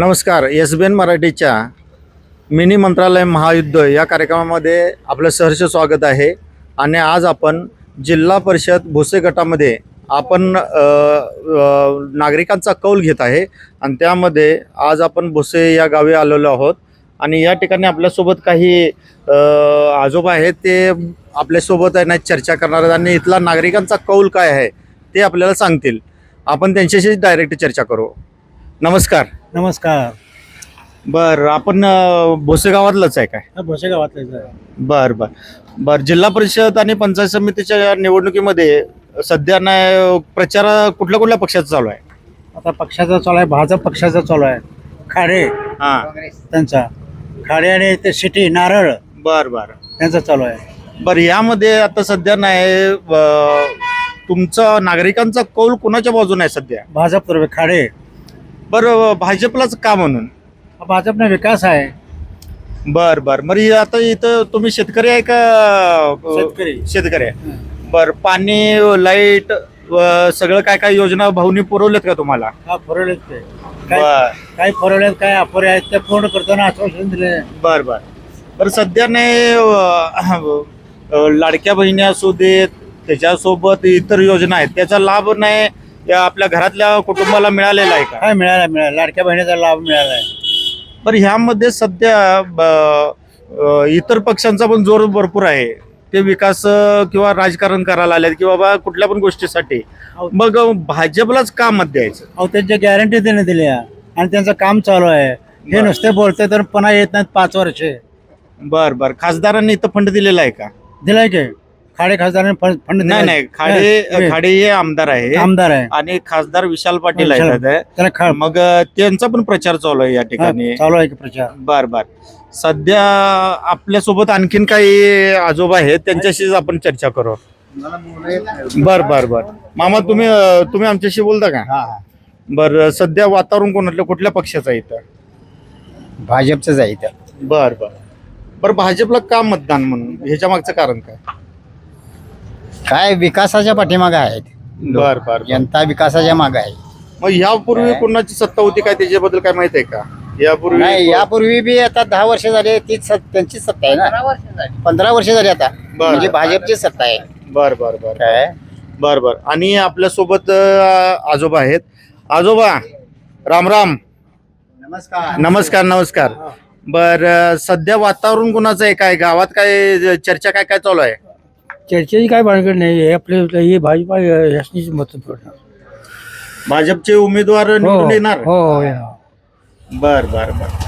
नमस्कार S B N मराठीच्या mini मंत्रालय महायुद्ध या कार्यक्रमामध्ये आपलं सहर्ष स्वागत आहे. आणि आज आपण जिल्हा परिषद भुसे गटामध्ये आपण नागरिकांचा कौल घेत आहे. आणि त्यामध्ये आज आपण भुसे या गावी आलेलो आहोत. आणि या ठिकाणी आपल्यासोबत काही आजोबा आहेत ते आपल्यासोबत आहे ना चर्चा करणार आहेत. आणि इथला नागरिकांचा कौल काय आहे ते आपल्याला सांगतील. आपण त्यांच्याशी डायरेक्ट चर्चा करू. नमस्कार. नमस्कार. बर आपण अ, भोसे गावातलंच आहे काय? भोसे गावातले बर बर. बर जिल्हा परिषद आणि पंचायत समितीच्या निवडणुकीमध्ये सध्या नाही प्रचार कुठल्या कुठल्या पक्षाचा चालू आहे? आता पक्षाचा चालू आहे भाजप पक्षाचा चालू आहे. खाडे हा. त्यांचा. खाडे आणि ते सिटी नारळ बर बर. त्यांचा चालू आहे. बर यामध्ये आता सध्या नाही अ, तुमचा नागरिकांचा कौल कुणाच्या बाजूने आहे सध्या? भाजप तर्फे खाडे. बरं भाजपलाच का म्हणून? हा भाजपने विकास आहे. बर बर. मग हे आता इथं तुम्ही शेतकरी आहे का शेतकरी. शेतकरी आहे? बर पाणी लाइट सगळं काय काय योजना भाऊनी पुरवलेत का तुम्हाला? हा फरवलेत ते. काय बर. काय फरवलेत काय अपुरे आहेत ते पूर्ण करताना आश्वासन दिले. बर बर. बर सध्या नाही अ, अ, लाडक्या बहिणी असू देत त्याच्यासोबत इतर योजना आहेत त्याचा लाभ नाही या आपल्या घरातल्या कुटुंबाला मिळालेला आहे का? मिळाला मिळाला. लाडक्या बहिणीचा लाभ मिळाला आहे. बरं ह्यामध्ये सध्या ब, अ, इतर पक्षांचा पण जोर भरपूर आहे. ते विकास अ, किंवा राजकारण करायला आले की बाबा कुठल्या पण गोष्टीसाठी. मग अ, भाजपलाच का मत द्यायचं? अहो त्यांच्या गॅरंटी त्याने दिल्या आणि त्यांचं काम चालू आहे. हे बरं. नुसते बोलते तर पुन्हा येत नाहीत पाच वर्षे. बर बर. खासदारांनी इथं फंड दिलेला आहे का? दिलाय की. खाडे खासदारांनी फंड फंड नाही. नाही खाडे खाडे हे आमदार आहे. आमदार आहे. आणि खासदार विशाल पाटील. आहेत. मग त्यांचा पण प्रचार चालू आहे या ठिकाणी. चालू आहे की प्रचार. बर बर. सध्या आपल्यासोबत आणखीन काही आजोबा आहेत त्यांच्याशीच आपण चर्चा करू. बर बर बर. मामा तुम्ही तुम्ही आमच्याशी बोलता का? बर सध्या वातावरण कोणातलं? कुठल्या पक्षाचं आहे इथं? भाजपच आहे इथं. बर बर. बर भाजपला का मतदान म्हणून? ह्याच्या मागचं कारण काय? काय विकासाच्या पाठीमागे आहेत. बर बर जनता विकासाच्या मागे आहे. मग यापूर्वी कोणाची सत्ता होती काय? त्याच्याबद्दल काय माहीत आहे का? यापूर्वी नाही यापूर्वी बी आता दहा वर्ष झाले तीच सत- त्यांचीच सत्ता आहे ना. पंधरा वर्ष झाली. आता. म्हणजे भाजपची सत्ता आहे. बर बर बर. काय? बर बर. आणि आपल्यासोबत आजोबा आहेत. आजोबा राम राम. नमस्कार. नमस्कार नमस्कार. बर अ, सध्या वातावरण कुणाचं आहे? काय गावात काय चर्चा काय काय चालू आहे? चर्चेची काय भानगड नाही हे आपले हे भाजपा यासनीच मत पडणार भाजपचे उमेदवार निवडून येणार? हो हो येणार. बर बर बर.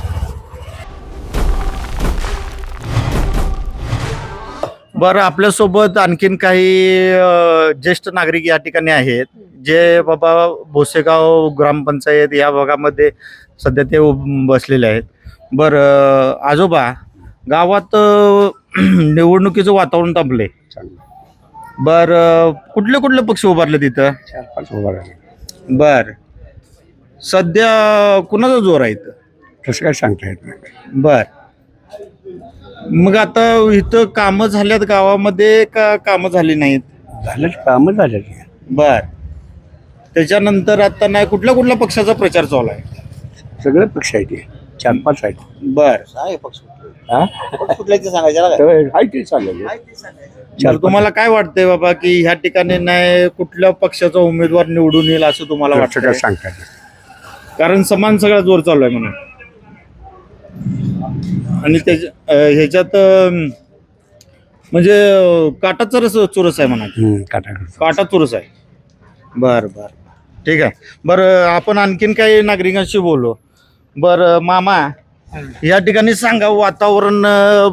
बरं आपल्यासोबत आणखीन काही अ, ज्येष्ठ नागरिक या ठिकाणी आहेत. जे बाबा भोसेगाव ग्रामपंचायत या भागामध्ये सध्या ते उभ- बसलेले आहेत. बरं आजोबा गावात अ, निवडणुकीचं वातावरण तापलंय बर कुठले कुठले पक्ष उभारले तिथं चार पाच उभा राहिले. बर. सध्या कुणाचा जोर आहे इथं? तसं काय सांगता येत नाही. बर. मग आता इथं कामं झाल्यात गावामध्ये का कामं झाली नाहीत? झालं कामं झालं बर. त्याच्यानंतर आता नाही कुठल्या कुठल्या पक्षाचा प्रचार चालू आहे? सगळे पक्ष आहेत चार पाच आहेत. बर. हा? ते तर तुम्हाला काय वाटतंय बाबा की ह्या ठिकाणी नाही कुठल्या पक्षाचा उमेदवार निवडून येईल असं तुम्हाला वाटतं काय सांगता. कारण समान सगळा जोर चालू आहे म्हणून. आणि त्याच्या ह्याच्यात म्हणजे काटा चरस चुरस आहे म्हणा. हम्म, काटा. काटा चुरस आहे. बर बर. ठीक आहे. बरं आपण आणखीन काही नागरिकांशी बोलू. बरं मामा या ठिकाणी सांगा वातावरण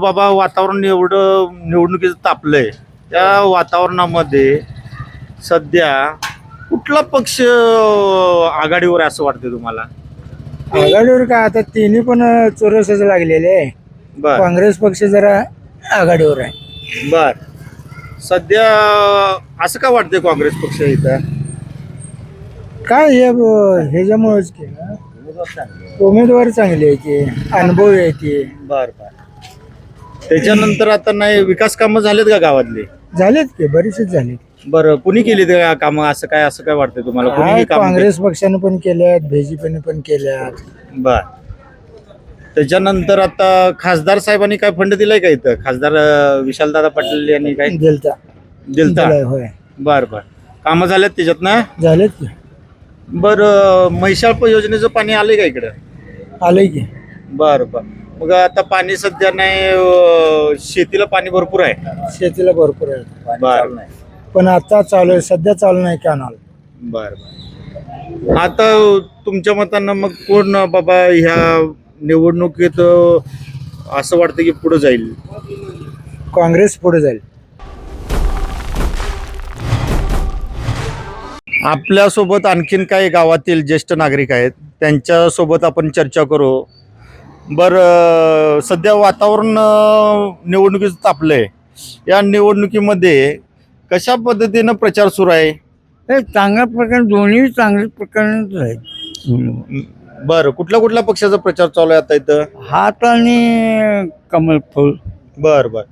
बाबा वातावरण एवढं निवडणुकीचं तापलंय. त्या वातावरणामध्ये सध्या कुठला पक्ष आघाडीवर आहे असं वाटतं तुम्हाला? आघाडीवर काय आता तिन्ही पण चोरसच लागलेले आहे. बर. काँग्रेस पक्ष जरा आघाडीवर आहे. बर. सध्या असं का वाटतंय काँग्रेस पक्ष इथं? काय हे ब- ह्याच्यामुळेच की उमेदवार चांगले आहे ते अनुभव आहे ते बर बर. त्याच्यानंतर आता नाही विकास कामं झालेत का गावातली? झालेत की बरेचसे झालेत. बरं कुणी केली ते कामं? असं काय असं काय वाटतंय तुम्हाला? कुणी काय कामं काँग्रेस पक्षाने पण केल्यात बीजेपीने पण केल्यात. केली? बर. त्याच्यानंतर आता खासदार साहेबांनी काय फंड दिलाय का इथं? खासदार अं, विशालदादा पाटील यांनी काय? दिलता. दिलता? दिलाय, होय. बर बर. कामं झाल्यात त्याच्यात ना झालेत की. बर म्हैसाळ योजनेचं पाणी आलंय का इकडं? आलंय की. बर बर. मग आता पाणी सध्या नाही अं, शेतीला पाणी भरपूर आहे. शेतीला भरपूर आहे. बर पण आता चालू आहे सध्या चालू नाही कॅनॉल बर बर. आता तुमच्या मतानं मग कोण बाबा ह्या निवडणुकीत अं, असं वाटतं की पुढे जाईल? काँग्रेस पुढे जाईल. आपल्यासोबत आणखीन काही गावातील ज्येष्ठ नागरिक आहेत. त्यांच्यासोबत आपण चर्चा करू. बरं सध्या वातावरण निवडणुकीचं तापलंय या निवडणुकीमध्ये कशा पद्धतीनं प्रचार सुरू आहे? हे चांगल्या प्रकारे दोन्ही चांगल्या प्रकारेच आहेत. बरं कुठल्या कुठल्या पक्षाचा प्रचार चालू आहे आता इथं? हात आणि कमल फूल. बर बर.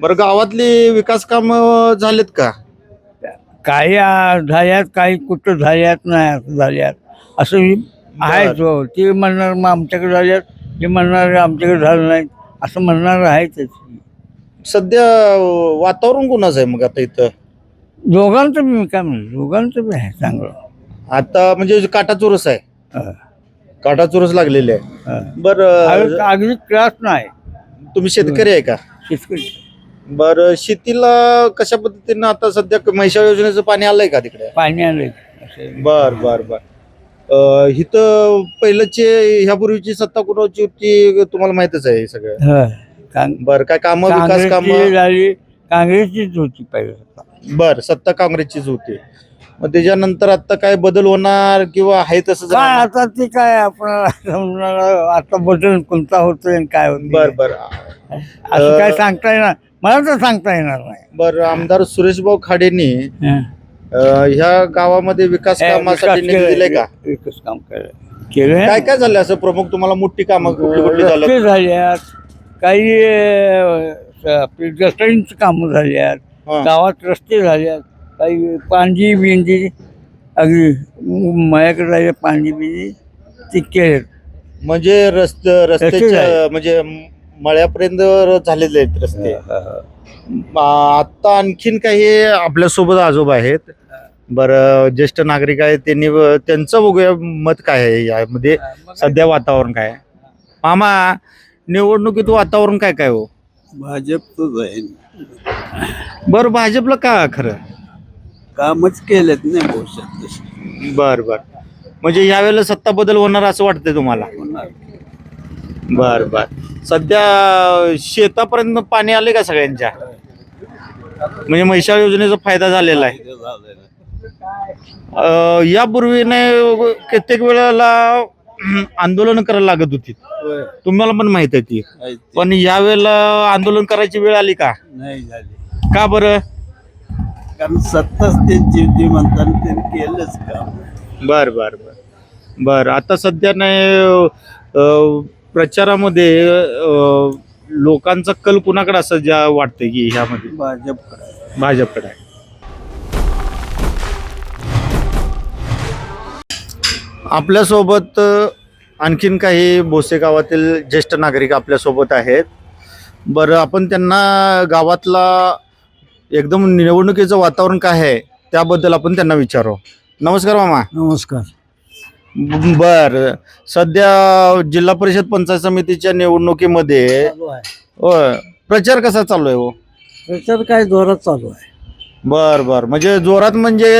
बरं गावातली विकास काम झालेत का? काही झाल्यात काही कुठं झाल्यात नाही झाल्यात. असं ही आहे तो ते म्हणणार मग आमच्याकडे झाल्यात. ते म्हणणार आमच्याकडे झालं नाही. असं म्हणणार आहेच. सध्या वातावरण कोणाचं आहे मग आता इथं? दोघांचं बी मी काय म्हणतो दोघांचं बी आहे चांगलं. आता म्हणजे काटा चुरस आहे. हं, काटा चुरस लागलेले आहे. हं. बरं अगदी- अगदी त्रास नाही. तुम्ही शेतकरी आहे का? शेतकरी. बरं शेतीला कशा पद्धतीनं आता सध्या म्हैसाळ योजनेचं पाणी आलंय का तिकडे? पाणी आलंय. असं बर बर बर. अं, इथं पहिलंचे ह्यापूर्वीची सत्ता कुणाची होती तुम्हाला माहितच आहे हे सगळं? हं. बर काय काम विकास काम? काँग्रेसची झाली काँग्रेसचीच होती पहिले बर सत्ता काँग्रेसचीच होती. मग त्याच्यानंतर आता काय बदल होणार किंवा आहे तसं काय? आता ते काय समजणार आता बदल कोणता होतोय आणि काय होत बर बर. असं काय सांगता येणार मला तर सांगता येणार नाही. बर आमदार सुरेशभाऊ खाडेंनी हं. अं, ह्या गावामध्ये विकास कामासाठी विकास निधी दिलाय का? केलं- विकास काम केलं. केलं? काय काय झालं असं? प्रमुख तुम्हाला मोठी कामं कुठली कुठली झालं? झाल्यात काही अं, आपली गटरींची कामं झाल्यात हा. गावात रस्ते झाल्यात काही पांजी बिंजी अगदी माझ्याकडे झाले पांजी बिंजी ते केलेत. म्हणजे रस्त रस्ते रस्त्याच्या झाले. म्हणजे मळ्यापर्यंत झालेले आहेत रस्ते. आता आणखीन काही आपल्यासोबत आजोबा आहेत. बरं ज्येष्ठ नागरिक आहेत त्यांनी त्यांचं बघूया मत काय आहे यामध्ये. सध्या वातावरण काय आहे? मामा निवडणुकीत वातावरण काय काय हो? भाजपच आहे. बरं भाजपला का खरं? कामच केलेत नाही भविष्यात तसे बर बर. म्हणजे यावेळेला सत्ता बदल होणार असं वाटतंय तुम्हाला? बर बर. सध्या शेतापर्यंत पाणी आले का सगळ्यांच्या? म्हणजे म्हैसाळ योजनेचा फायदा झालेला आहे. अं, यापूर्वी नाही कित्येक वेळेला आंदोलन करायला लागत होती. तुम्हाला पण माहीत आहे ती. पण यावेळेला आंदोलन करायची वेळ आली का? नाही झाले. का बरं? कारण सत्ताच त्यांची होती म्हणताना त्यांनी केलंच काम. बर बर बर. बर आता सध्या नाही अं, प्रचारामध्ये अं, लोकांचा कल कुणाकडे असं ज्या वाटतंय की ह्यामध्ये? भाजपकडे. भाजपकडे. आहे आपल्यासोबत अ, आणखीन काही बोसे गावातील ज्येष्ठ नागरिक आपल्यासोबत आहेत. बरं आपण त्यांना गावातला एकदम निवडणुकीचं वातावरण काय आहे त्याबद्दल आपण त्यांना विचारू. नमस्कार मामा. नमस्कार. बर. सध्या जिल्हा परिषद पंचायत समितीच्या निवडणुकीमध्ये होय. प्रचार कसा चालू आहे हो? प्रचार काय जोरात चालू आहे. बर बर. म्हणजे जोरात म्हणजे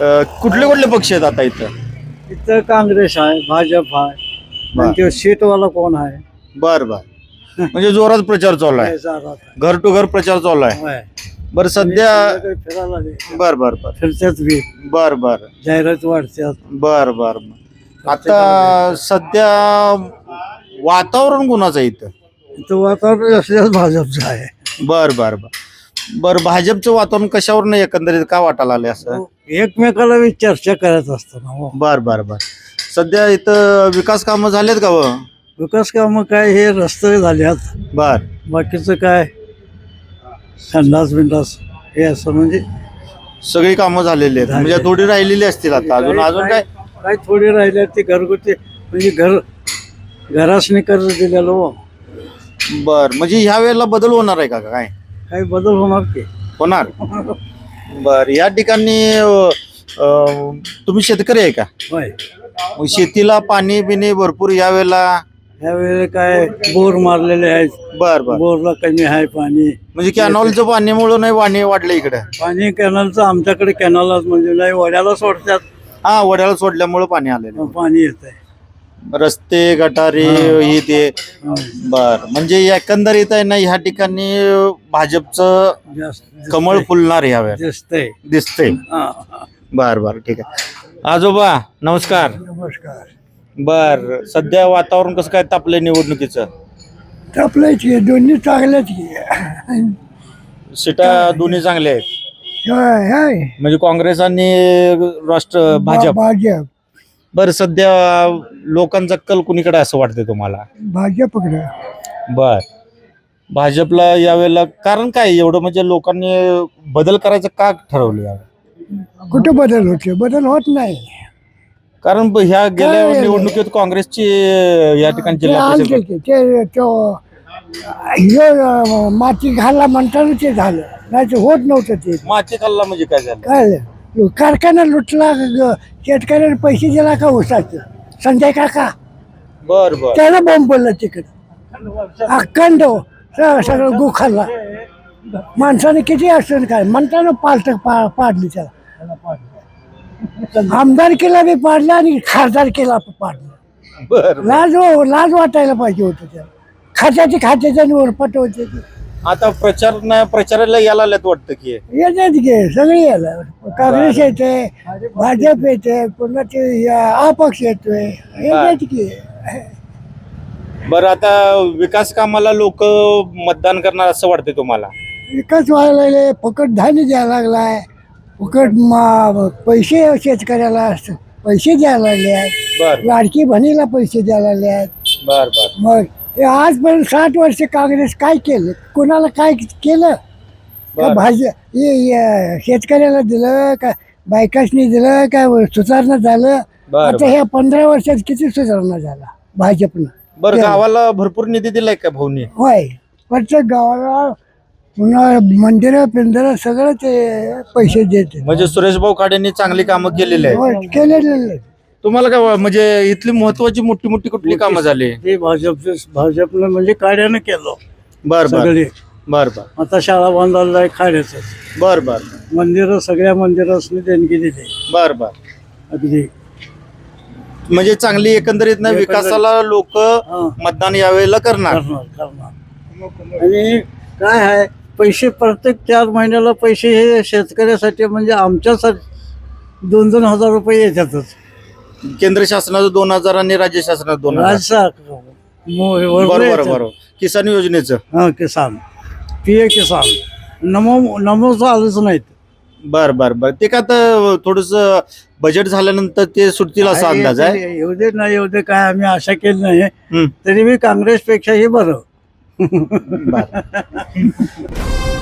अ, कुठले कुठले पक्ष आहेत आता इथं? इथं काँग्रेस आहे भाजप आहे आणि तो सीटवाला कोण आहे? बर बर. म्हणजे जोरात प्रचार चालू आहे. घर टू घर प्रचार चालू आहे. बर सध्या बर बर बर. बी बर बर. जाहिरात वाढतात बर बर आता सध्या वातावरण कुणाचं आहे इथं? इथं वातावरण असल्यास भाजपचं आहे. बर बर बर. बर भाजपचं वातावरण कशावर एकंदरीत का वाटायला आले असं? एकमेकाला बी चर्चा करत असताना हो. बर बर बर. सध्या इथं विकास कामं झालेत का व विकास कामं काय हे रस्ते झाल्यात. बर. बाकीचं काय? संडास बिंडास हे असं म्हणजे सगळी कामं झालेली आहेत. म्हणजे थोडी राहिलेली असतील आता अजून अजून काय? काय थोडी राहिले ते घरगुती. म्हणजे घर घरासने कर्ज दिलेलं हो. बर म्हणजे ह्या वेळेला बदल होणार आहे का काय? काही बदल होणार की. होणार? बर या ठिकाणी अ, अ, तुम्ही शेतकरी आहे का? होय. मग शेतीला पाणी बिणी भरपूर या वेळेला यावेळेला काय बोर मारलेले आहेत. बर बर. बोरला कमी आहे पाणी. म्हणजे कॅनॉलचं पाण्यामुळं नाही पाणी वाढलं इकडे? पाणी कॅनलचं आमच्याकडे कॅनलच म्हणजे नाही वड्याला सोडतात. हा वड्याला सोडल्यामुळं पाणी आलेलं. पाणी येत आहे. रस्ते गटारी ही. ते. बर म्हणजे एकंदरीत आहे ना ह्या ठिकाणी भाजपचं जास्त कमळ फुलणार ह्या वेळेला दिसतंय. दिसतंय हा. बर बर ठीक आहे. आजोबा नमस्कार. नमस्कार. बर सध्या वातावरण कसं काय तापलंय निवडणुकीचं? आपल्याची दोन्ही चांगल्याच की सीटा दोन्ही चांगल्या आहेत. हाय म्हणजे काँग्रेस आणि राष्ट्र भाजप. भाजप. बर सध्या लोकांचा कल कुणीकडे असं वाटतंय तुम्हाला? भाजपकडे. बर. भाजपला यावेळेला कारण काय एवढं? म्हणजे लोकांनी बदल करायचं का ठरवलं यावेळी कुठे बदल होते बदल होत नाही. कारण ब- ह्या गेल्या काय? निवडणुकीत काँग्रेसची या ठिकाणी ते जिल्हा आलते परिषद की ते तो हे अं, माती घाला म्हणताना ते झालं. नाही तर होत नव्हतं ते. माती खाल्ला म्हणजे काय झालं? काय कारखाना लुटला ग- शेतकऱ्याला पैसे दिला का उसाचं? संजय काका. बर बर. त्याला बॉम्ब पडला तिकडे. अखंड स- सगळं गु खाल्ला. माणसाने किती अडचण काय? म्हणताना पालत पाडली त्याला. आमदार केला बी पाडला आणि खासदार केला पाडला. बर लाज लाज वाटायला पाहिजे होतं त्याला. खात्याचे खात्याच्या वरपट होते ते. आता प्रचार प्रचाराला यायला लागल्यात वाटतं की. येतात घे सगळे यायला. काँग्रेस येते भाजप येते पुन्हा ते या अपक्ष येतोय. येतात की. बरं आता विकास कामाला लोक मतदान करणार असं वाटतंय तुम्हाला? विकास व्हायला लागले फुकट धान्य द्यायला लागलाय. फुकट मा- पैसे शेतकऱ्याला पैसे द्यायला लागले आहेत. बर. लाडकी बहिणीला पैसे द्यायला लागले आहेत. बर बर. मग हे आजपर्यंत साठ वर्ष काँग्रेस काय केलं? कोणाला काय केलं? का बर. भाज हे हे शेतकऱ्याला दिलं का बायकाशनी दिलं का सुधारणा झालं? बर आता ह्या पंधरा वर्षात किती सुधारणा झाला भाजपनं? बर गावाला भरपूर निधी दिलाय का भाऊनी? होय. प्रत्येक गावाला पुन्हा मंदिरं पिंदिरं सगळं ते पैसे देते. म्हणजे सुरेश भाऊ खाडेंनी चांगली कामं केलेली आहेत. होय केलेले तुम्हाला काय वा- म्हणजे इथली महत्वाची मोठी मोठी कुठली कामं झाली? ते भाजपचे भाजपनं म्हणजे काड्यानं केलं. बर बर. सगळे. बर बर. आता शाळा बांधायला आहे खाड्याच बर बर. मंदिरं सगळ्या मंदिरासनी देणगी दिली. बर बर. अगदी. म्हणजे चांगली एकंदरीत ना. विकासाला लोक हा. मतदान यावेळेला करणार. करणार करणार. आणि काय आहे पैसे प्रत्येक चार महिन्याला पैसे हे शेतकऱ्यासाठी म्हणजे आमच्यासाठी दोन दोन हजार रुपये येतातच. केंद्र शासनाचं दोन हजार आणि राज्य शासनाचं दोन हजार. राजसा बरोबर बरोबर. किसान योजनेचं. हा किसान. पी ए किसान. नमो नमोचं आलंच नाहीत. बर बर बर. ते का आता थोडस बजेट झाल्यानंतर ते सुटतील असा अंदाज आहे? येऊ दे नाही येऊ दे काय आम्ही आशा केली नाही. तरी मी काँग्रेसपेक्षाही बरं. बर